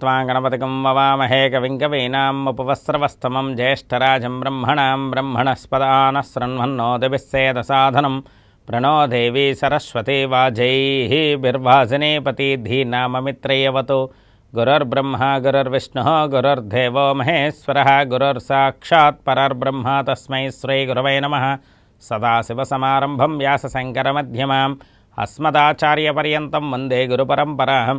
त्वा गणपतिकं ववामहे कविं कवीनाम् उपवस्त्रवस्तमं ज्येष्ठराजं ब्रह्मणां ब्रह्मणस्पदानः शृण्वन्नोदिभिस्सेदसाधनं प्रणो देवी सरस्वती वाजैः बिर्वासिनीपतिधीनाममित्रयवतु गुरुर्ब्रह्मा गुरुर्विष्णुः गुरुर्देवो महेश्वरः गुरुर्साक्षात् परर्ब्रह्म तस्मै श्रीगुरवे नमः सदाशिवसमारम्भं व्यासशङ्करमध्यमाम् अस्मदाचार्यपर्यन्तं वन्दे गुरुपरम्परां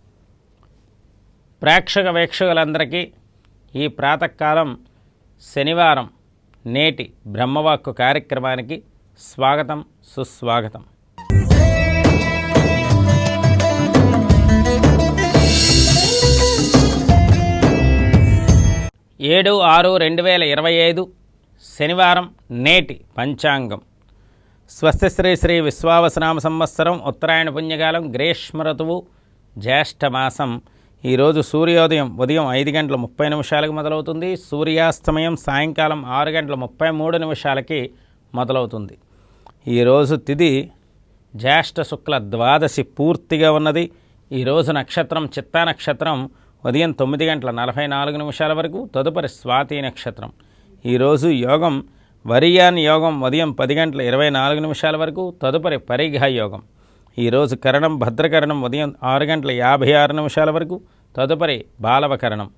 ప్రేక్షక వీక్షకులందరికీ ఈ ప్రాతకాలం శనివారం నేటి బ్రహ్మవాక్కు కార్యక్రమానికి స్వాగతం సుస్వాగతం. ఏడు ఆరు రెండు వేల ఇరవై ఐదు శనివారం నేటి పంచాంగం. స్వస్తి శ్రీ శ్రీ విశ్వావసనామ సంవత్సరం ఉత్తరాయణ పుణ్యకాలం గ్రీష్మ ఋతువు జ్యేష్ఠమాసం ఈరోజు సూర్యోదయం ఉదయం ఐదు గంటల ముప్పై నిమిషాలకు మొదలవుతుంది. సూర్యాస్తమయం సాయంకాలం ఆరు గంటల ముప్పై మూడు నిమిషాలకి మొదలవుతుంది. ఈరోజు తిది జ్యేష్ఠ శుక్ల ద్వాదశి పూర్తిగా ఉన్నది. ఈరోజు నక్షత్రం చిత్తా నక్షత్రం ఉదయం తొమ్మిది గంటల నలభై నాలుగు నిమిషాల వరకు తదుపరి స్వాతి నక్షత్రం. ఈరోజు యోగం వరియాన్ యోగం ఉదయం పది గంటల ఇరవై నాలుగు నిమిషాల వరకు తదుపరి పరిఘ యోగం. ఈరోజు కరణం భద్రకరణం ఉదయం ఆరు గంటల యాభై ఆరు నిమిషాల వరకు. తదుపరి బాలవకరణం.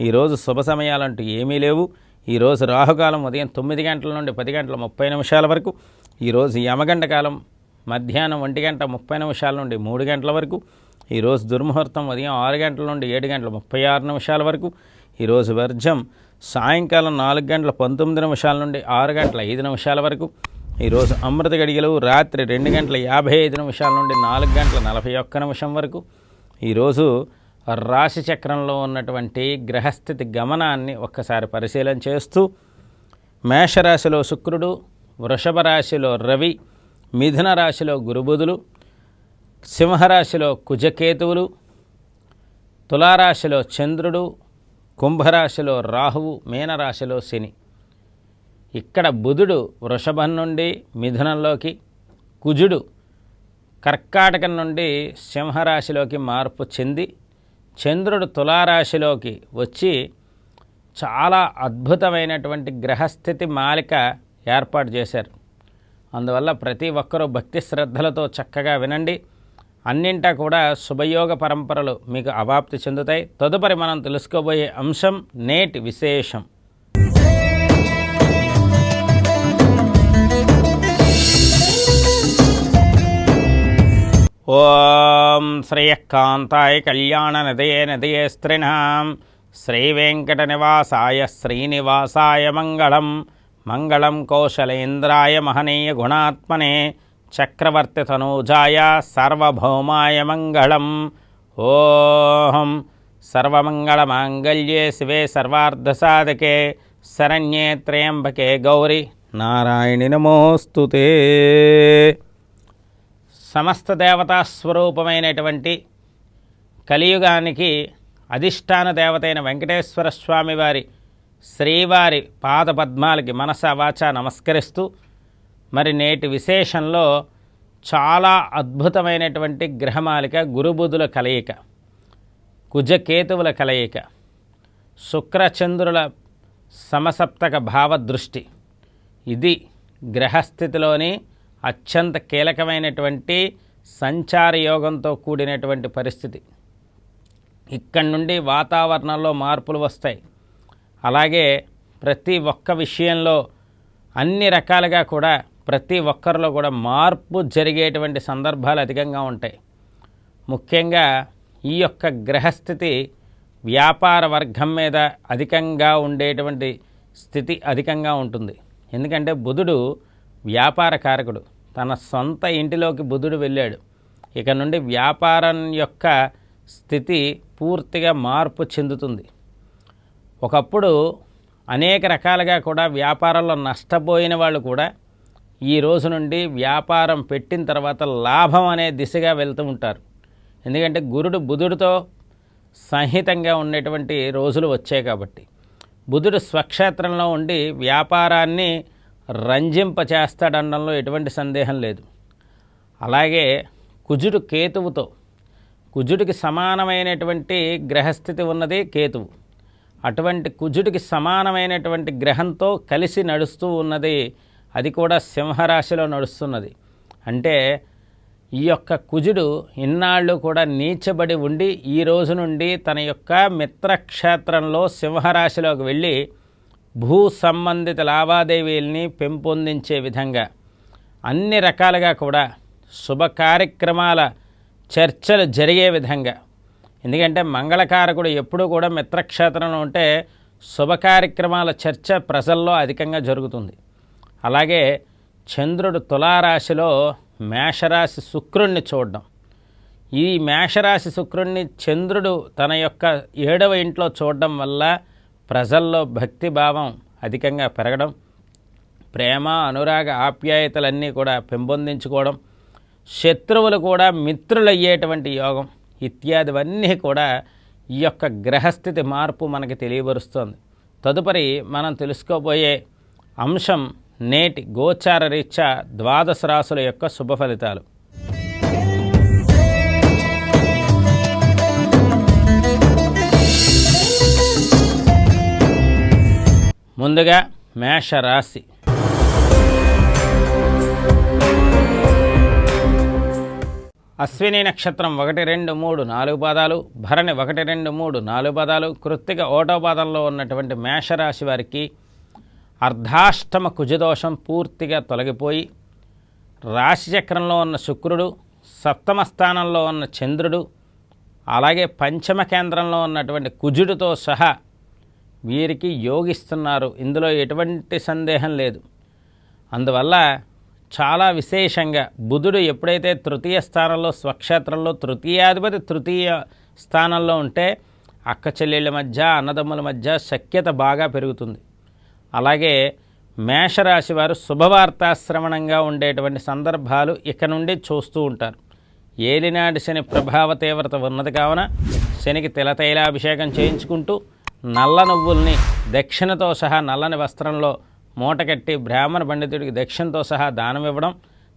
ఈరోజు శుభ సమయాలంటూ ఏమీ లేవు. ఈరోజు రాహుకాలం ఉదయం తొమ్మిది గంటల నుండి పది గంటల ముప్పై నిమిషాల వరకు. ఈరోజు యమగంట కాలం మధ్యాహ్నం ఒంటి గంట ముప్పై నిమిషాల నుండి మూడు గంటల వరకు. ఈరోజు దుర్ముహూర్తం ఉదయం ఆరు గంటల నుండి ఏడు గంటల ముప్పై ఆరు నిమిషాల వరకు. ఈరోజు వర్జం సాయంకాలం నాలుగు గంటల పంతొమ్మిది నిమిషాల నుండి ఆరు గంటల ఐదు నిమిషాల వరకు. ఈరోజు అమృత గడియలు రాత్రి రెండు గంటల యాభై ఐదు నిమిషాల నుండి నాలుగు గంటల నలభై ఒక్క నిమిషం వరకు. ఈరోజు రాశి చక్రంలో ఉన్నటువంటి గ్రహస్థితి గమనాన్ని ఒక్కసారి పరిశీలన చేస్తూ మేషరాశిలో శుక్రుడు వృషభ రాశిలో రవి మిథున రాశిలో గురుబుధులు సింహరాశిలో కుజకేతువులు తులారాశిలో చంద్రుడు కుంభరాశిలో రాహువు మీనరాశిలో శని. ఇక్కడ బుధుడు వృషభం నుండి మిథునంలోకి కుజుడు కర్కాటకం నుండి సింహరాశిలోకి మార్పు చెంది చంద్రుడు తులారాశిలోకి వచ్చి చాలా అద్భుతమైనటువంటి గ్రహస్థితి మాలిక ఏర్పాటు చేశారు. అందువల్ల ప్రతి ఒక్కరూ భక్తి శ్రద్ధలతో చక్కగా వినండి. అన్నింటా కూడా శుభయోగ పరంపరలు మీకు అవాప్తి చెందుతాయి. తదుపరి మనం తెలుసుకోబోయే అంశం నేటి విశేషం. ఓం శ్రేయకాంతాయ కళ్యాణ నదయే నదయే స్త్రిణాం శ్రీవేంకటనివాసాయ శ్రీనివాసాయ మంగళం. మంగళం కౌశలేంద్రాయ మహనీయ గుణాత్మనే. చక్రవర్తి తనూజాయ సార్వభౌమాయ మంగళం. ఓం సర్వమంగళమాంగళ్యే శివే సర్వార్ధసాధకే. శరణ్యే త్రయంబకే గౌరి. నారాయణి నమోస్తుతే సమస్త దేవతా స్వరూపమైనటువంటి కలియుగానికి అధిష్టాన దేవతైన వెంకటేశ్వర స్వామి వారి శ్రీవారి పాదపద్మాలకి మనస వాచ నమస్కరిస్తూ మరి నేటి విశేషంలో చాలా అద్భుతమైనటువంటి గ్రహమాలిక గురుబుధుల కలయిక కుజకేతువుల కలయిక శుక్రచంద్రుల సమసప్తక భావదృష్టి. ఇది గ్రహస్థితిలోని అత్యంత కీలకమైనటువంటి సంచార యోగంతో కూడినటువంటి పరిస్థితి. ఇక్కడి నుండి వాతావరణంలో మార్పులు వస్తాయి. అలాగే ప్రతి ఒక్క విషయంలో అన్ని రకాలుగా కూడా ప్రతి ఒక్కరిలో కూడా మార్పు జరిగేటువంటి సందర్భాలు అధికంగా ఉంటాయి. ముఖ్యంగా ఈ యొక్క గ్రహస్థితి వ్యాపార వర్గం మీద అధికంగా ఉండేటువంటి స్థితి అధికంగా ఉంటుంది. ఎందుకంటే బుధుడు వ్యాపార కారకుడు తన సొంత ఇంటిలోకి బుధుడు వెళ్ళాడు. ఇక నుండి వ్యాపారం యొక్క స్థితి పూర్తిగా మార్పు చెందుతుంది. ఒకప్పుడు అనేక రకాలుగా కూడా వ్యాపారంలో నష్టపోయిన వాళ్ళు కూడా ఈ రోజు నుండి వ్యాపారం పెట్టిన తర్వాత లాభం అనే దిశగా వెళ్తూ ఉంటారు. ఎందుకంటే గురుడు బుధుడితో సహితంగా ఉండేటువంటి రోజులు వచ్చాయి కాబట్టి. బుధుడు స్వక్షేత్రంలో ఉండి వ్యాపారాన్ని రంజింపచేస్తాడనడంలో ఎటువంటి సందేహం లేదు. అలాగే కుజుడు కేతువుతో కుజుడికి సమానమైనటువంటి గ్రహస్థితి ఉన్నది కేతువు. అటువంటి కుజుడికి సమానమైనటువంటి గ్రహంతో కలిసి నడుస్తూ ఉన్నది అది కూడా సింహరాశిలో నడుస్తున్నది. అంటే ఈ యొక్క కుజుడు ఇన్నాళ్ళు కూడా నీచబడి ఉండి ఈ రోజు నుండి తన యొక్క మిత్రక్షేత్రంలో సింహరాశిలోకి వెళ్ళి భూ సంబంధిత లావాదేవీల్ని పెంపొందించే విధంగా అన్ని రకాలుగా కూడా శుభ కార్యక్రమాల చర్చలు జరిగే విధంగా. ఎందుకంటే మంగళకారకుడు ఎప్పుడూ కూడా మిత్రక్షేత్రంలో ఉంటే శుభ కార్యక్రమాల చర్చ ప్రజల్లో అధికంగా జరుగుతుంది. అలాగే చంద్రుడు తులారాశిలో మేషరాశి శుక్రుణ్ణి చూడడం. ఈ మేషరాశి శుక్రుణ్ణి చంద్రుడు తన యొక్క ఏడవ ఇంట్లో చూడడం వల్ల ప్రజల్లో భక్తి భావం అధికంగా పెరగడం ప్రేమ అనురాగ ఆప్యాయతలన్నీ కూడా పెంపొందించుకోవడం శత్రువులు కూడా మిత్రులయ్యేటువంటి యోగం ఇత్యాదివన్నీ కూడా ఈ యొక్క గ్రహస్థితి మార్పు మనకి తెలియపరుస్తుంది. తదుపరి మనం తెలుసుకోబోయే అంశం నేటి గోచార రీత్యా ద్వాదశ రాసుల యొక్క శుభ ఫలితాలు. ముందుగా మేష రాశి అశ్విని నక్షత్రం ఒకటి రెండు మూడు నాలుగు పాదాలు భరణి ఒకటి రెండు మూడు నాలుగు పాదాలు కృత్తిక ఓటో పాదంలో ఉన్నటువంటి మేషరాశి వారికి అర్ధాష్టమ కుజదోషం పూర్తిగా తొలగిపోయి రాశిచక్రంలో ఉన్న శుక్రుడు సప్తమ స్థానంలో ఉన్న చంద్రుడు అలాగే పంచమ కేంద్రంలో ఉన్నటువంటి కుజుడితో సహా వీరికి యోగిస్తున్నారు. ఇందులో ఎటువంటి సందేహం లేదు. అందువల్ల చాలా విశేషంగా బుధుడు ఎప్పుడైతే తృతీయ స్థానంలో స్వక్షేత్రంలో తృతీయాధిపతి తృతీయ స్థానంలో ఉంటే అక్క చెల్లెళ్ళ మధ్య అన్నదమ్ముల మధ్య సఖ్యత బాగా పెరుగుతుంది. అలాగే మేషరాశి వారు శుభవార్తాశ్రవణంగా ఉండేటువంటి సందర్భాలు ఇక నుండి చూస్తూ ఉంటారు. ఏలినాటి శని ప్రభావ తీవ్రత ఉన్నది కావున శనికి తిలతైలాభిషేకం చేయించుకుంటూ నల్ల నువ్వుల్ని దక్షిణతో సహా నల్లని వస్త్రంలో మూటకట్టి బ్రాహ్మణ పండితుడికి దక్షిణతో సహా దానం ఇవ్వడం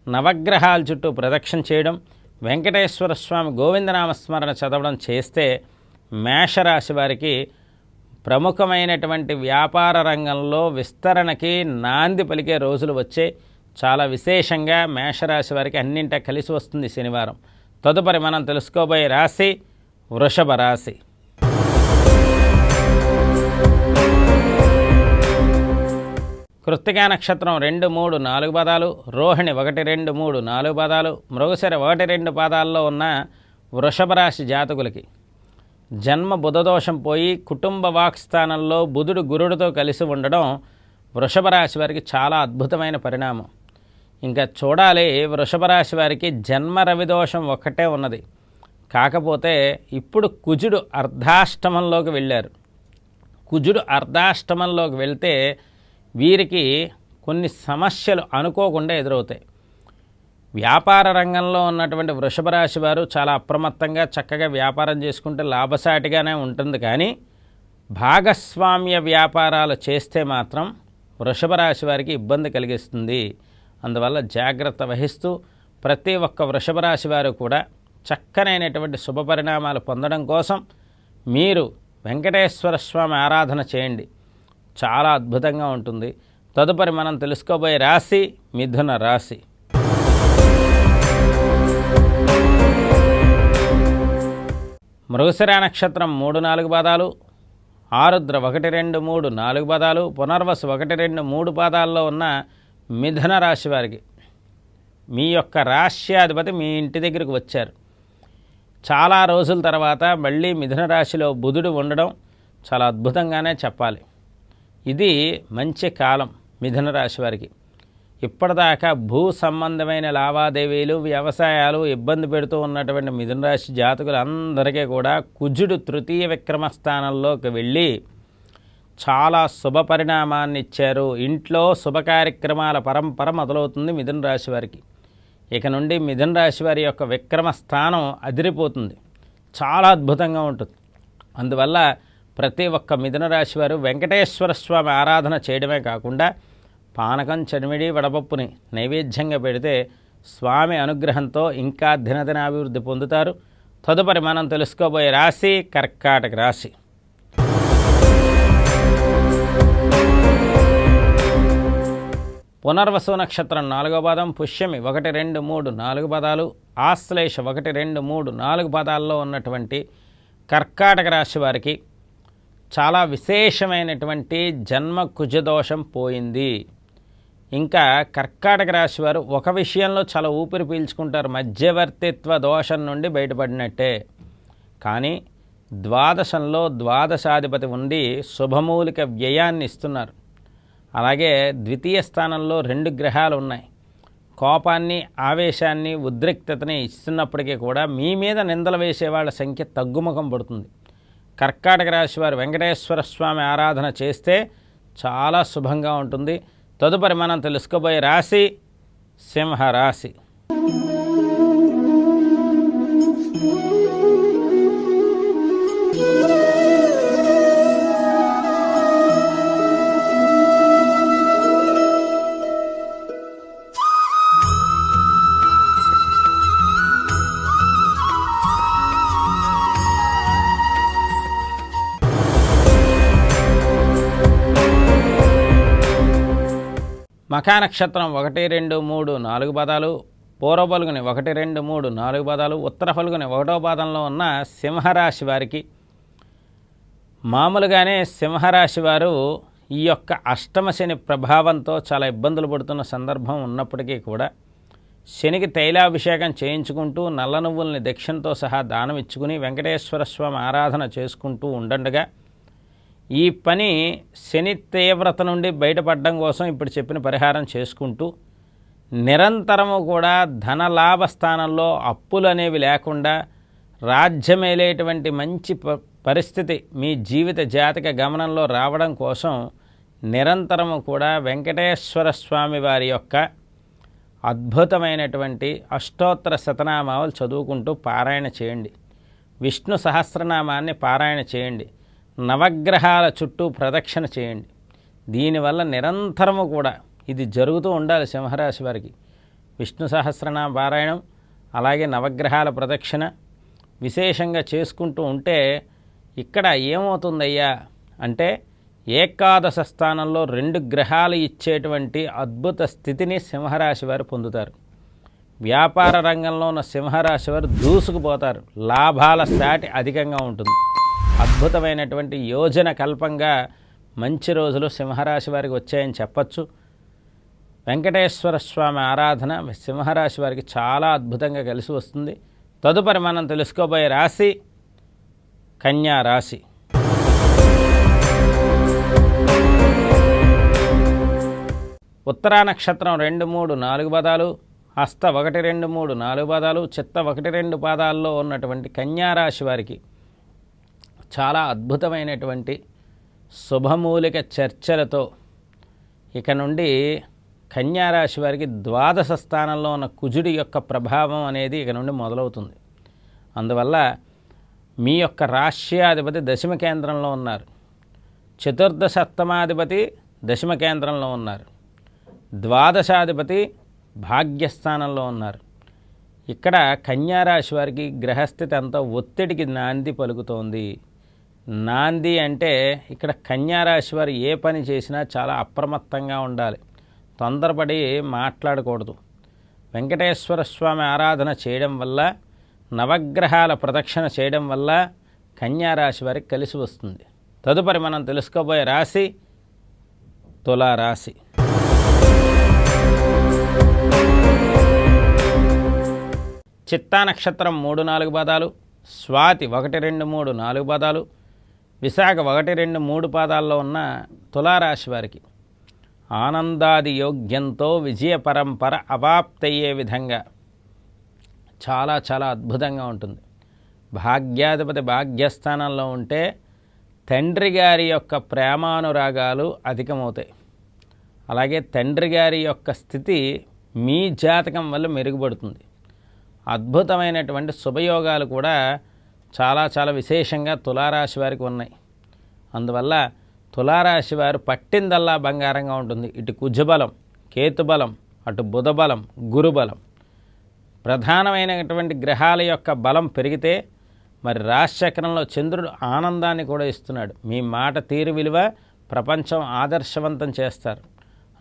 నవగ్రహాల చుట్టూ ప్రదక్షిణ చేయడం వెంకటేశ్వర స్వామి గోవిందనామస్మరణ చదవడం చేస్తే మేషరాశి వారికి ప్రముఖమైనటువంటి వ్యాపార రంగంలో విస్తరణకి నాంది పలికే రోజులు వచ్చే చాలా విశేషంగా మేషరాశి వారికి అన్నింటా కలిసి వస్తుంది శనివారం. తదుపరి మనం తెలుసుకోబోయే రాశి వృషభ రాశి. కృత్తికా నక్షత్రం రెండు మూడు నాలుగు పదాలు రోహిణి ఒకటి రెండు మూడు నాలుగు పదాలు మృగశిర ఒకటి రెండు పాదాల్లో ఉన్న వృషభ రాశి జాతకులకి. జన్మ బుధదోషం పోయి కుటుంబ వాక్స్థానంలో బుధుడు గురుడితో కలిసి ఉండడం వృషభ రాశి వారికి చాలా అద్భుతమైన పరిణామం. ఇంకా చూడాలి వృషభ రాశి వారికి జన్మ రవిదోషం ఒక్కటే ఉన్నది. కాకపోతే ఇప్పుడు కుజుడు అర్ధాష్టమంలోకి వెళ్ళారు. కుజుడు అర్ధాష్టమంలోకి వెళ్తే వీరికి కొన్ని సమస్యలు అనుకోకుండా ఎదురవుతాయి. వ్యాపార రంగంలో ఉన్నటువంటి వృషభ రాశి వారు చాలా అప్రమత్తంగా చక్కగా వ్యాపారం చేసుకుంటే లాభసాటిగానే ఉంటుంది. కానీ భాగస్వామ్య వ్యాపారాలు చేస్తే మాత్రం వృషభ రాశి వారికి ఇబ్బంది కలిగిస్తుంది. అందువల్ల జాగ్రత్త వహిస్తూ ప్రతి ఒక్క వృషభ రాశి వారు కూడా చక్కనైనటువంటి శుభ పరిణామాలు పొందడం కోసం మీరు వెంకటేశ్వర స్వామి ఆరాధన చేయండి. చాలా అద్భుతంగా ఉంటుంది. తదుపరి మనం తెలుసుకోబోయే రాశి మిథున రాశి. మృగశిర నక్షత్రం మూడు నాలుగు పాదాలు ఆరుద్ర ఒకటి రెండు మూడు నాలుగు పాదాలు పునర్వసు ఒకటి రెండు మూడు పాదాల్లో ఉన్న మిథున రాశి వారికి మీ యొక్క రాశ్యాధిపతి మీ ఇంటి దగ్గరికి వచ్చారు. చాలా రోజుల తర్వాత మళ్ళీ మిథున రాశిలో బుధుడు ఉండడం చాలా అద్భుతంగానే చెప్పాలి. ఇది మంచి కాలం మిథున రాశి వారికి. ఇప్పటిదాకా భూ సంబంధమైన లావాదేవీలు వ్యవసాయాలు ఇబ్బంది పెడుతూ ఉన్నటువంటి మిథున రాశి జాతకులందరికీ కూడా కుజుడు తృతీయ విక్రమ స్థానంలోకి వెళ్ళి చాలా శుభ పరిణామాన్ని ఇచ్చారు. ఇంట్లో శుభ కార్యక్రమాల పరంపర మొదలవుతుంది మిథున రాశి వారికి. ఇక నుండి మిథున రాశి వారి యొక్క విక్రమ స్థానం అదిరిపోతుంది. చాలా అద్భుతంగా ఉంటుంది. అందువల్ల ప్రతి ఒక్క మిథున రాశి వారు వెంకటేశ్వర స్వామి ఆరాధన చేయడమే కాకుండా పానకం చనిమిడి వడపప్పుని నైవేద్యంగా పెడితే స్వామి అనుగ్రహంతో ఇంకా దినదినాభివృద్ధి పొందుతారు. తదుపరి మనం తెలుసుకోబోయే రాశి కర్కాటక రాశి. పునర్వసు నక్షత్రం నాలుగో పాదం పుష్యమి ఒకటి రెండు మూడు నాలుగు పదాలు ఆశ్లేష ఒకటి రెండు మూడు నాలుగు పదాల్లో ఉన్నటువంటి కర్కాటక రాశి వారికి చాలా విశేషమైనటువంటి జన్మ కుజదోషం పోయింది. ఇంకా కర్కాటక రాశి వారు ఒక విషయంలో చాలా ఊపిరి పీల్చుకుంటారు. మధ్యవర్తిత్వ దోషం నుండి బయటపడినట్టే. కానీ ద్వాదశంలో ద్వాదశాధిపతి ఉండి శుభమూలిక వ్యయాన్ని ఇస్తున్నారు. అలాగే ద్వితీయ స్థానంలో రెండు గ్రహాలు ఉన్నాయి. కోపాన్ని ఆవేశాన్ని ఉద్రిక్తతని ఇస్తున్నప్పటికీ కూడా మీ మీద నిందలు వేసే వాళ్ళ సంఖ్య తగ్గుముఖం పడుతుంది. కర్కాటక రాశి వారు వెంకటేశ్వర స్వామి ఆరాధన చేస్తే చాలా శుభంగా ఉంటుంది. తదుపరి మనం తెలుసుకోబోయే రాశి సింహరాశి. నక్షత్రం ఒకటి రెండు మూడు నాలుగు పదాలు పూర్వ పలుగుని ఒకటి రెండు మూడు నాలుగు పదాలు ఉత్తర పలుగుని ఒకటో పాదంలో ఉన్న సింహరాశి వారికి. మామూలుగానే సింహరాశి వారు ఈ యొక్క అష్టమ శని ప్రభావంతో చాలా ఇబ్బందులు పడుతున్న సందర్భం ఉన్నప్పటికీ కూడా శనికి తైలాభిషేకం చేయించుకుంటూ నల్ల నువ్వుల్ని దక్షిణతో సహా దానం ఇచ్చుకుని వెంకటేశ్వర స్వామి ఆరాధన చేసుకుంటూ ఉండండగా ఈ పని శని తీవ్రత నుండి బయటపడడం కోసం ఇప్పుడు చెప్పిన పరిహారం చేసుకుంటూ నిరంతరము కూడా ధనలాభ స్థానంలో అప్పులు అనేవి లేకుండా రాజ్యమేలేటువంటి మంచి ప- పరిస్థితి మీ జీవిత జాతక గమనంలో రావడం కోసం నిరంతరము కూడా వెంకటేశ్వర స్వామి వారి యొక్క అద్భుతమైనటువంటి అష్టోత్తర శతనామాలు చదువుకుంటూ పారాయణ చేయండి. విష్ణు సహస్రనామాన్ని పారాయణ చేయండి. నవగ్రహాల చుట్టూ ప్రదక్షిణ చేయండి. దీనివల్ల నిరంతరము కూడా ఇది జరుగుతూ ఉండాలి సింహరాశి వారికి. విష్ణు సహస్రనామ పారాయణం అలాగే నవగ్రహాల ప్రదక్షిణ విశేషంగా చేసుకుంటూ ఉంటే ఇక్కడ ఏమవుతుందయ్యా అంటే ఏకాదశ స్థానంలో రెండు గ్రహాలు ఇచ్చేటువంటి అద్భుత స్థితిని సింహరాశి వారు పొందుతారు. వ్యాపార రంగంలో ఉన్న సింహరాశి వారు దూసుకుపోతారు. లాభాల సాటి అధికంగా ఉంటుంది. అద్భుతమైనటువంటి యోజన కల్పంగా మంచి రోజులు సింహరాశి వారికి వచ్చాయని చెప్పచ్చు. వెంకటేశ్వర స్వామి ఆరాధన సింహరాశి వారికి చాలా అద్భుతంగా కలిసి వస్తుంది. తదుపరి మనం తెలుసుకోబోయే రాశి కన్యా రాశి. ఉత్తరా నక్షత్రం రెండు మూడు నాలుగు పదాలు హస్త ఒకటి రెండు మూడు నాలుగు పదాలు చిత్త ఒకటి రెండు పాదాల్లో ఉన్నటువంటి కన్యారాశి వారికి చాలా అద్భుతమైనటువంటి శుభమూలిక చర్చలతో ఇక నుండి కన్యారాశి వారికి ద్వాదశ స్థానంలో ఉన్న కుజుడి యొక్క ప్రభావం అనేది ఇక నుండి మొదలవుతుంది. అందువల్ల మీ యొక్క రాష్ట్రాధిపతి దశమ కేంద్రంలో ఉన్నారు. చతుర్థ సప్తమాధిపతి దశమ కేంద్రంలో ఉన్నారు. ద్వాదశాధిపతి భాగ్యస్థానంలో ఉన్నారు. ఇక్కడ కన్యారాశి వారికి గ్రహస్థితి అంతా ఒత్తిడికి నాంది పలుకుతోంది. నాంది అంటే ఇక్కడ కన్యారాశి వారు ఏ పని చేసినా చాలా అప్రమత్తంగా ఉండాలి. తొందరపడి మాట్లాడకూడదు. వెంకటేశ్వర స్వామి ఆరాధన చేయడం వల్ల నవగ్రహాల ప్రదక్షిణ చేయడం వల్ల కన్యారాశి వారికి కలిసి వస్తుంది. తదుపరి మనం తెలుసుకోబోయే రాశి తులారాశి. చిత్తా నక్షత్రం మూడు నాలుగు పదాలు స్వాతి ఒకటి రెండు మూడు నాలుగు పదాలు విశాఖ ఒకటి రెండు మూడు పాదాల్లో ఉన్న తులారాశి వారికి ఆనందాది యోగ్యంతో విజయ పరంపర అవాప్తయ్యే విధంగా చాలా చాలా అద్భుతంగా ఉంటుంది. భాగ్యాధిపతి భాగ్యస్థానంలో ఉంటే తండ్రి గారి యొక్క ప్రేమానురాగాలు అధికమవుతాయి. అలాగే తండ్రి గారి యొక్క స్థితి మీ జాతకం వల్ల మెరుగుపడుతుంది. అద్భుతమైనటువంటి శుభయోగాలు కూడా చాలా చాలా విశేషంగా తులారాశి వారికి ఉన్నాయి. అందువల్ల తులారాశి వారు పట్టిందల్లా బంగారంగా ఉంటుంది. ఇటు కుజబలం కేతుబలం అటు బుధబలం గురుబలం. ప్రధానమైనటువంటి గ్రహాల యొక్క బలం పెరిగితే మరి రాశిచక్రంలో చంద్రుడు ఆనందాన్ని కూడా ఇస్తున్నాడు. మీ మాట తీరు విలువ ప్రపంచం ఆదర్శవంతం చేస్తారు.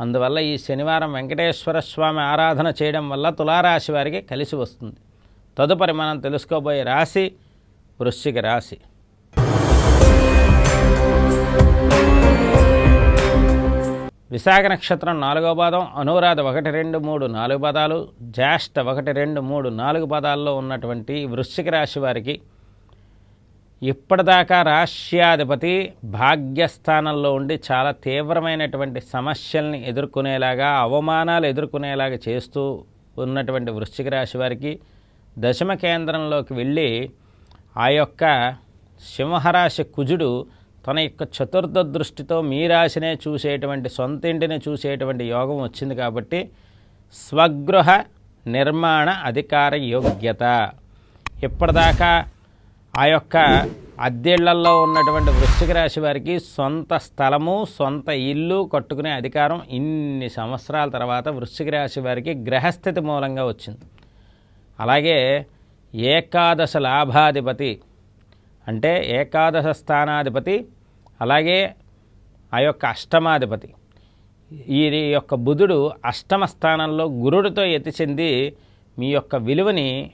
అందువల్ల ఈ శనివారం వెంకటేశ్వర స్వామి ఆరాధన చేయడం వల్ల తులారాశి వారికి కలిసి వస్తుంది. తదుపరి మనం తెలుసుకోబోయే రాశి వృశ్చిక రాశి. విశాఖ నక్షత్రం నాలుగో పాదం అనురాధ ఒకటి రెండు మూడు నాలుగు పదాలు జ్యేష్ఠ ఒకటి రెండు మూడు నాలుగు పదాల్లో ఉన్నటువంటి వృశ్చిక రాశి వారికి ఇప్పటిదాకా రాష్ట్రాధిపతి భాగ్యస్థానంలో ఉండి చాలా తీవ్రమైనటువంటి సమస్యల్ని ఎదుర్కొనేలాగా అవమానాలు ఎదుర్కొనేలాగా చేస్తూ ఉన్నటువంటి వృశ్చిక రాశి వారికి దశమ కేంద్రంలోకి వెళ్ళి ఆ యొక్క సింహరాశి కుజుడు తన యొక్క చతుర్థ దృష్టితో మీ రాశినే చూసేటువంటి సొంత ఇంటిని చూసేటువంటి యోగం వచ్చింది కాబట్టి స్వగృహ నిర్మాణ అధికార యోగ్యత. ఇప్పటిదాకా ఆ యొక్క అద్దెళ్ళలో ఉన్నటువంటి వృశ్చిక రాశి వారికి సొంత స్థలము సొంత ఇల్లు కట్టుకునే అధికారం ఇన్ని సంవత్సరాల తర్వాత వృశ్చిక రాశి వారికి గ్రహస్థితి మూలంగా వచ్చింది. అలాగే ఏకాదశ లాభాధిపతి. అంటే ఏకాదశ స్థానాధిపతి అలాగే ఆ యొక్క అష్టమాధిపతి. ఈ యొక్క బుధుడు అష్టమ స్థానంలో గురుడితో ఎత్తి చెంది మీ యొక్క విలువని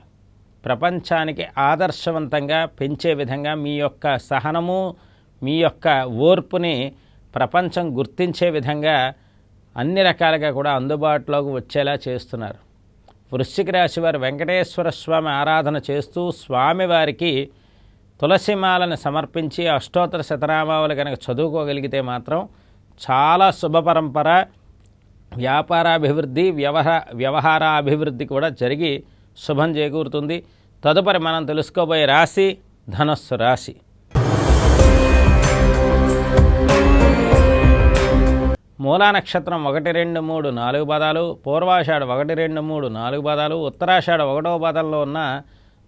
ప్రపంచానికి ఆదర్శవంతంగా పెంచే విధంగా మీ యొక్క సహనము మీ యొక్క ఓర్పుని ప్రపంచం గుర్తించే విధంగా అన్ని రకాలుగా కూడా అందుబాటులోకి వచ్చేలా చేస్తున్నారు. వృశ్చిక రాశి వారు వెంకటేశ్వర స్వామి ఆరాధన చేస్తూ స్వామివారికి తులసిమాలను సమర్పించి అష్టోత్తర శతనామావళి కనుక చదువుకోగలిగితే మాత్రం చాలా శుభ పరంపర. వ్యాపారాభివృద్ధి వ్యవహార వ్యవహారాభివృద్ధి కూడా జరిగి శుభం చేకూరుతుంది. తదుపరి మనం తెలుసుకోబోయే రాశి ధనస్సు రాశి. మూలా నక్షత్రం ఒకటి రెండు మూడు నాలుగు పదాలు పూర్వాషాఢ ఒకటి రెండు మూడు నాలుగు పదాలు ఉత్తరాషాఢ ఒకటవ పదంలో ఉన్న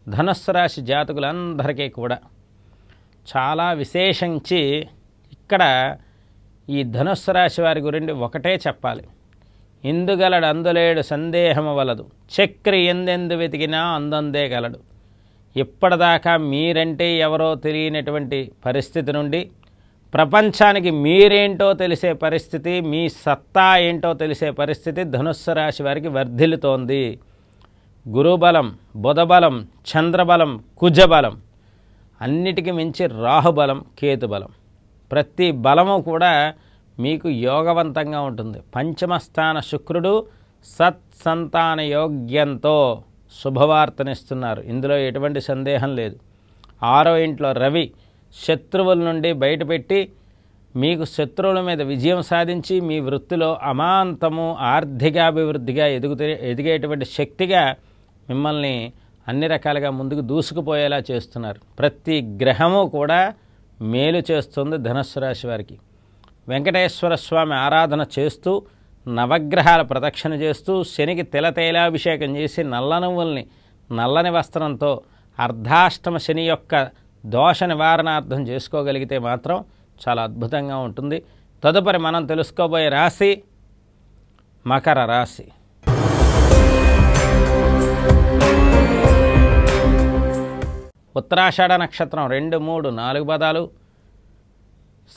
ధనుస్సు రాశి జాతకులందరికీ కూడా చాలా విశేషించి ఇక్కడ ఈ ధనుస్సు రాశి వారి గురించి ఒకటే చెప్పాలి. ఇందుగలడు అందులేడు సందేహము వలదు. చక్రి ఎందెందు వెతికినా అందందే గలడు. ఇప్పటిదాకా మీరంటే ఎవరో తెలియనటువంటి పరిస్థితి నుండి ప్రపంచానికి మీరేంటో తెలిసే పరిస్థితి మీ సత్తా ఏంటో తెలిసే పరిస్థితి ధనుస్సు రాశి వారికి వర్ధిల్లుతోంది. గురుబలం బుధబలం చంద్రబలం కుజబలం అన్నిటికి మించి రాహుబలం కేతుబలం. ప్రతి బలము కూడా మీకు యోగవంతంగా ఉంటుంది. పంచమస్థాన శుక్రుడు సత్సంతాన యోగ్యంతో శుభవార్తనిస్తున్నారు. ఇందులో ఎటువంటి సందేహం లేదు. ఆరో ఇంట్లో రవి శత్రువుల నుండి బయటపెట్టి మీకు శత్రువుల మీద విజయం సాధించి మీ వృత్తిలో అమాంతము ఆర్థికాభివృద్ధిగా ఎదుగుతే ఎదిగేటువంటి శక్తిగా మిమ్మల్ని అన్ని రకాలుగా ముందుకు దూసుకుపోయేలా చేస్తున్నారు. ప్రతి గ్రహము కూడా మేలు చేస్తుంది ధనస్సు రాశి వారికి. వెంకటేశ్వర స్వామి ఆరాధన చేస్తూ నవగ్రహాల ప్రదక్షిణ చేస్తూ శనికి తిలతైలాభిషేకం చేసి నల్ల నువ్వుల్ని నల్లని వస్త్రంతో అర్ధాష్టమ శని యొక్క దోష నివారణార్థం చేసుకోగలిగితే మాత్రం చాలా అద్భుతంగా ఉంటుంది. తదుపరి మనం తెలుసుకోబోయే రాశి మకర రాశి. ఉత్తరాషాఢ నక్షత్రం రెండు మూడు నాలుగు పదాలు.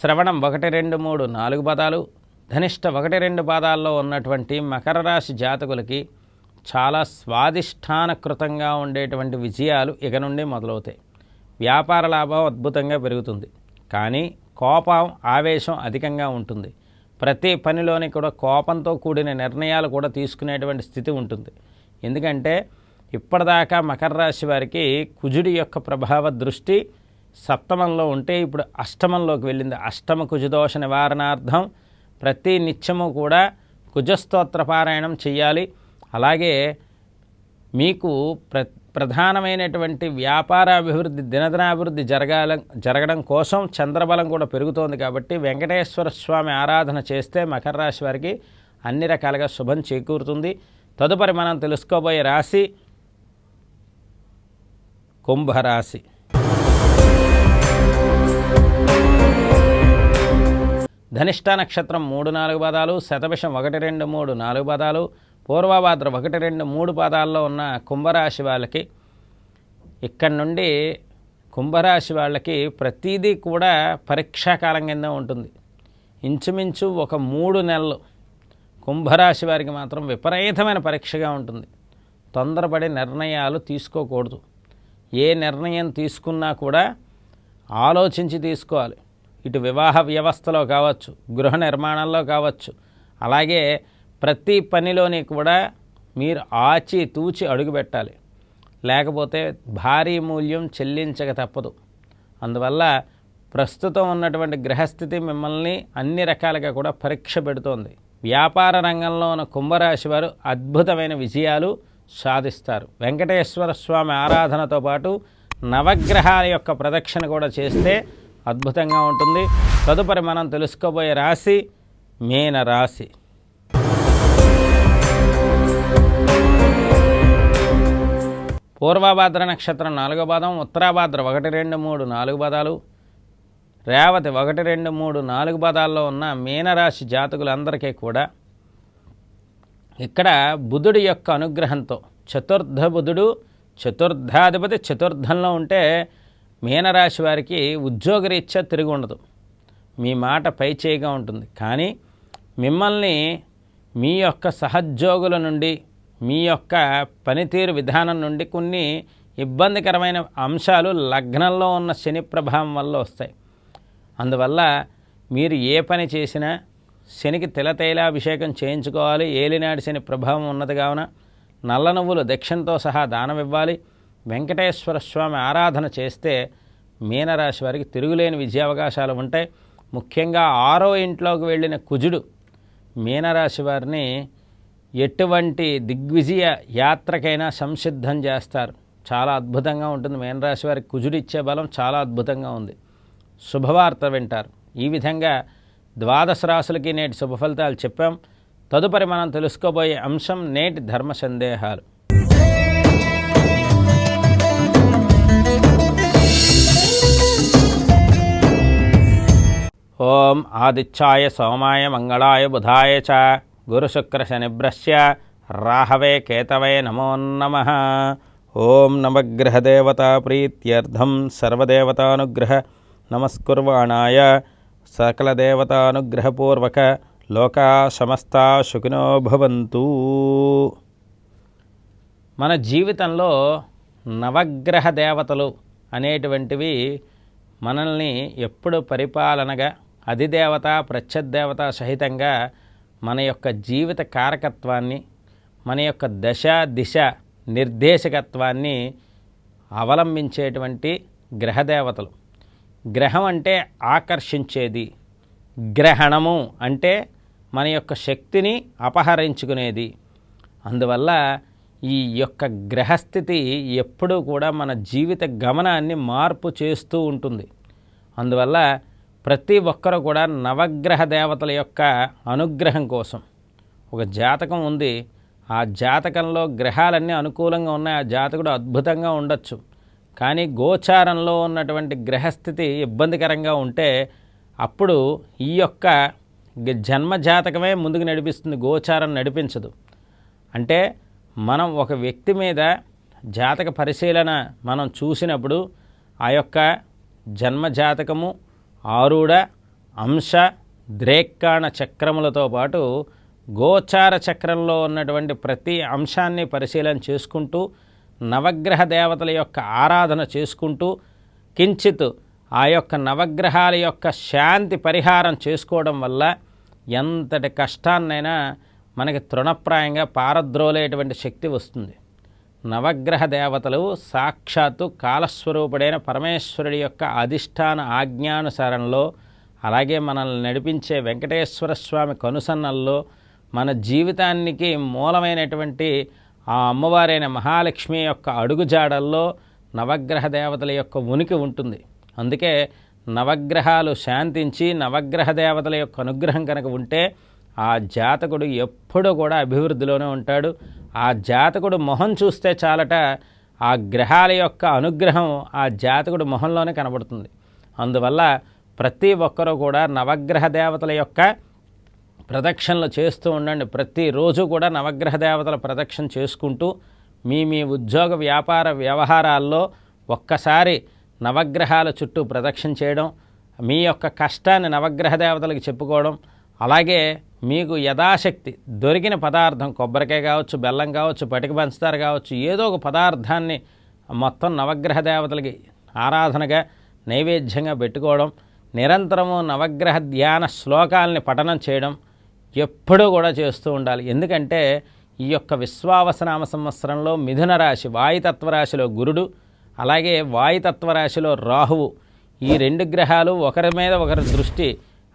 శ్రవణం ఒకటి రెండు మూడు నాలుగు పదాలు. ధనిష్ట ఒకటి రెండు పాదాల్లో ఉన్నటువంటి మకర రాశి జాతకులకి చాలా స్వాదిష్టానకృతంగా ఉండేటువంటి విజయాలు ఇక నుండి మొదలవుతాయి. వ్యాపార లాభం అద్భుతంగా పెరుగుతుంది. కానీ కోపం ఆవేశం అధికంగా ఉంటుంది. ప్రతి పనిలోని కూడా కోపంతో కూడిన నిర్ణయాలు కూడా తీసుకునేటువంటి స్థితి ఉంటుంది. ఎందుకంటే ఇప్పటిదాకా మకర రాశి వారికి కుజుడి యొక్క ప్రభావ దృష్టి సప్తమంలో ఉంటే ఇప్పుడు అష్టమంలోకి వెళ్ళింది. అష్టమ కుజదోష నివారణార్థం ప్రతి నిత్యము కూడా కుజస్తోత్ర పారాయణం చేయాలి అలాగే మీకు ప్ర ప్రధానమైనటువంటి వ్యాపార అభివృద్ధి దినదినాభివృద్ధి జరగాల జరగడం కోసం చంద్రబలం కూడా పెరుగుతోంది కాబట్టి వెంకటేశ్వర స్వామి ఆరాధన చేస్తే మకర రాశి వారికి అన్ని రకాలుగా శుభం చేకూరుతుంది. తదుపరి మనం తెలుసుకోబోయే రాశి కుంభరాశి. ధనిష్ట నక్షత్రం మూడు నాలుగు పదాలు శతభిషం ఒకటి రెండు మూడు నాలుగు పదాలు పూర్వభాద్ర ఒకటి రెండు మూడు పదాల్లో ఉన్న కుంభరాశి వాళ్ళకి ఇక్కడి నుండి కుంభరాశి వాళ్ళకి ప్రతిదీ కూడా పరీక్షాకాలం కింద ఉంటుంది. ఇంచుమించు ఒక మూడు నెలలు కుంభరాశి వారికి మాత్రం విపరీతమైన పరీక్షగా ఉంటుంది. తొందరపడి నిర్ణయాలు తీసుకోకూడదు. ఏ నిర్ణయం తీసుకున్నా కూడా ఆలోచించి తీసుకోవాలి. ఇటు వివాహ వ్యవస్థలో కావచ్చు గృహ నిర్మాణంలో కావచ్చు అలాగే ప్రతి పనిలోని కూడా మీరు ఆచి తూచి అడుగుపెట్టాలి లేకపోతే భారీ మూల్యం చెల్లించక తప్పదు. అందువల్ల ప్రస్తుతం ఉన్నటువంటి గ్రహస్థితి మిమ్మల్ని అన్ని రకాలుగా కూడా పరీక్ష పెడుతోంది. వ్యాపార రంగంలో ఉన్న కుంభరాశి వారు అద్భుతమైన విజయాలు సాధిస్తారు. వెంకటేశ్వర స్వామి ఆరాధనతో పాటు నవగ్రహాల యొక్క ప్రదక్షిణ కూడా చేస్తే అద్భుతంగా ఉంటుంది. తదుపరి మనం తెలుసుకోబోయే రాశి మీన రాశి పూర్వభాద్ర నక్షత్రం నాలుగో పాదం ఉత్తరాభాద్ర ఒకటి రెండు మూడు నాలుగు పదాలు రేవతి ఒకటి రెండు మూడు నాలుగు పదాల్లో ఉన్న మీనరాశి జాతకులందరికీ కూడా ఇక్కడ బుధుడి యొక్క అనుగ్రహంతో చతుర్థ బుధుడు చతుర్థాధిపతి చతుర్థంలో ఉంటే మీనరాశి వారికి ఉద్యోగరీత్యా తిరిగి ఉండదు. మీ మాట పై చేయిగా ఉంటుంది. కానీ మిమ్మల్ని మీ యొక్క సహోద్యోగుల నుండి మీ యొక్క పనితీరు విధానం నుండి కొన్ని ఇబ్బందికరమైన అంశాలు లగ్నంలో ఉన్న శని ప్రభావం వల్ల వస్తాయి. అందువల్ల మీరు ఏ పని చేసినా శనికి తిలతైలాభిషేకం చేయించుకోవాలి. ఏలినాటి శని ప్రభావం ఉన్నది కావున నల్ల నువ్వులు దక్షిణతో సహా దానమివ్వాలి వెంకటేశ్వర స్వామి ఆరాధన చేస్తే మీనరాశి వారికి తిరుగులేని విజయావకాశాలు ఉంటాయి. ముఖ్యంగా ఆరో ఇంట్లోకి వెళ్ళిన కుజుడు మీనరాశి వారిని ఎటువంటి దిగ్విజయ యాత్రకైనా సంసిద్ధం చేస్తారు. చాలా అద్భుతంగా ఉంటుంది. మేనరాశి వారికి కుజుడిచ్చే బలం చాలా అద్భుతంగా ఉంది. శుభవార్త వింటారు. ఈ విధంగా ద్వాదశ రాశులకి నేటి శుభ ఫలితాలు చెప్పాం. తదుపరి మనం తెలుసుకోబోయే అంశం నేటి ధర్మ సందేహాలు. ఓం ఆదిత్యాయ సోమాయ మంగళాయ బుధాయ చ గురుశుక్రశనిభ్రశ్య రాహవే కేతవే నమో నమ ఓం నవగ్రహదేవతా ప్రీత్యర్థం సర్వదేవతానుగ్రహ నమస్కుర్వాణాయ సకలదేవతానుగ్రహపూర్వక లోకా సమస్తా సుఖినో భవంతు మన జీవితంలో నవగ్రహ దేవతలు అనేటువంటివి మనల్ని ఎప్పుడు పరిపాలనగా అధిదేవత ప్రత్యదేవత సహితంగా మన యొక్క జీవిత కారకత్వాన్ని మన యొక్క దశ దిశ నిర్దేశకత్వాన్ని అవలంబించేటువంటి గ్రహదేవతలు. గ్రహం అంటే ఆకర్షించేది. గ్రహణము అంటే మన యొక్క శక్తిని అపహరించుకునేది. అందువల్ల ఈ యొక్క గ్రహస్థితి ఎప్పుడూ కూడా మన జీవిత గమనాన్ని మార్పు చేస్తూ ఉంటుంది. అందువల్ల ప్రతి ఒక్కరూ కూడా నవగ్రహ దేవతల యొక్క అనుగ్రహం కోసం. ఒక జాతకం ఉంది. ఆ జాతకంలో గ్రహాలన్నీ అనుకూలంగా ఉన్నాయి. ఆ జాతకుడు అద్భుతంగా ఉండొచ్చు. కానీ గోచారంలో ఉన్నటువంటి గ్రహస్థితి ఇబ్బందికరంగా ఉంటే అప్పుడు ఈ యొక్క జన్మ జాతకమే ముందుకు నడిపిస్తుంది. గోచారం నడిపించదు. అంటే మనం ఒక వ్యక్తి మీద జాతక పరిశీలన మనం చూసినప్పుడు ఆ యొక్క జన్మ జాతకము ఆరుడ అంశ ద్రేక్కాణ చక్రములతో పాటు గోచార చక్రంలో ఉన్నటువంటి ప్రతి అంశాన్ని పరిశీలన చేసుకుంటూ నవగ్రహ దేవతల యొక్క ఆరాధన చేసుకుంటూ కించిత్ ఆ యొక్క నవగ్రహాల యొక్క శాంతి పరిహారం చేసుకోవడం వల్ల ఎంతటి కష్టాన్నైనా మనకి తృణప్రాయంగా పారద్రోలేటువంటి శక్తి వస్తుంది. నవగ్రహ దేవతలు సాక్షాత్తు కాలస్వరూపుడైన పరమేశ్వరుడి యొక్క అధిష్టాన ఆజ్ఞానుసారంలో అలాగే మనల్ని నడిపించే వెంకటేశ్వర స్వామి కనుసన్నల్లో మన జీవితానికి మూలమైనటువంటి ఆ అమ్మవారైన మహాలక్ష్మి యొక్క అడుగుజాడల్లో నవగ్రహ దేవతల యొక్క ఉనికి ఉంటుంది. అందుకే నవగ్రహాలు శాంతించి నవగ్రహ దేవతల యొక్క అనుగ్రహం కనుక ఉంటే ఆ జాతకుడు ఎప్పుడూ కూడా అభివృద్ధిలోనే ఉంటాడు. ఆ జాతకుడు మొహం చూస్తే చాలట ఆ గ్రహాల యొక్క అనుగ్రహం ఆ జాతకుడు మొహంలోనే కనబడుతుంది. అందువల్ల ప్రతి ఒక్కరూ కూడా నవగ్రహ దేవతల యొక్క ప్రదక్షిణలు చేస్తూ ఉండండి. ప్రతిరోజు కూడా నవగ్రహ దేవతల ప్రదక్షిణ చేసుకుంటూ మీ మీ ఉద్యోగ వ్యాపార వ్యవహారాల్లో ఒక్కసారి నవగ్రహాల చుట్టూ ప్రదక్షిణ చేయడం మీ యొక్క కష్టాన్ని నవగ్రహ దేవతలకు చెప్పుకోవడం అలాగే మీకు యథాశక్తి దొరికిన పదార్థం కొబ్బరికాయ కావచ్చు బెల్లం కావచ్చు పటిక పంచదార కావచ్చు ఏదో ఒక పదార్థాన్ని మొత్తం నవగ్రహ దేవతలకి ఆరాధనగా నైవేద్యంగా పెట్టుకోవడం నిరంతరము నవగ్రహ ధ్యాన శ్లోకాలని పఠనం చేయడం ఎప్పుడూ కూడా చేస్తూ ఉండాలి. ఎందుకంటే ఈ యొక్క విశ్వావసనామ సంవత్సరంలో మిథున రాశి వాయుతత్వ రాశిలో గురుడు అలాగే వాయుతత్వ రాశిలో రాహువు ఈ రెండు గ్రహాలు ఒకరి మీద ఒకరి దృష్టి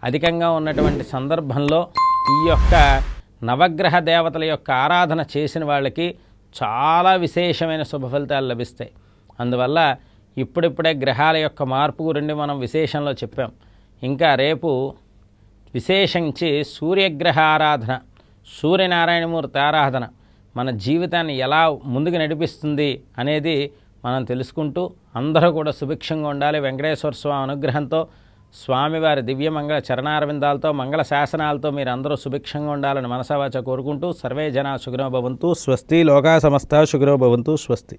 అధికంగా ఉన్నటువంటి సందర్భంలో ఈ యొక్క నవగ్రహ దేవతల యొక్క ఆరాధన చేసిన వాళ్ళకి చాలా విశేషమైన శుభ ఫలితాలు లభిస్తాయి. అందువల్ల ఇప్పుడిప్పుడే గ్రహాల యొక్క మార్పు గురించి మనం విశేషంలో చెప్పాం. ఇంకా రేపు విశేషించి సూర్యగ్రహ ఆరాధన సూర్యనారాయణమూర్తి ఆరాధన మన జీవితాన్ని ఎలా ముందుకు నడిపిస్తుంది అనేది మనం తెలుసుకుంటూ అందరూ కూడా సుభిక్షంగా ఉండాలి. వెంకటేశ్వర స్వామి అనుగ్రహంతో స్వామివారి దివ్యమంగళ చరణారవిందాలతో మంగళ శాసనాలతో మీరు అందరూ సుభిక్షంగా ఉండాలని మనసావాచ కోరుకుంటూ సర్వే జన సుఖనో భవంతు స్వస్తి లోకా సమస్త సుఖనో భవంతు స్వస్తి.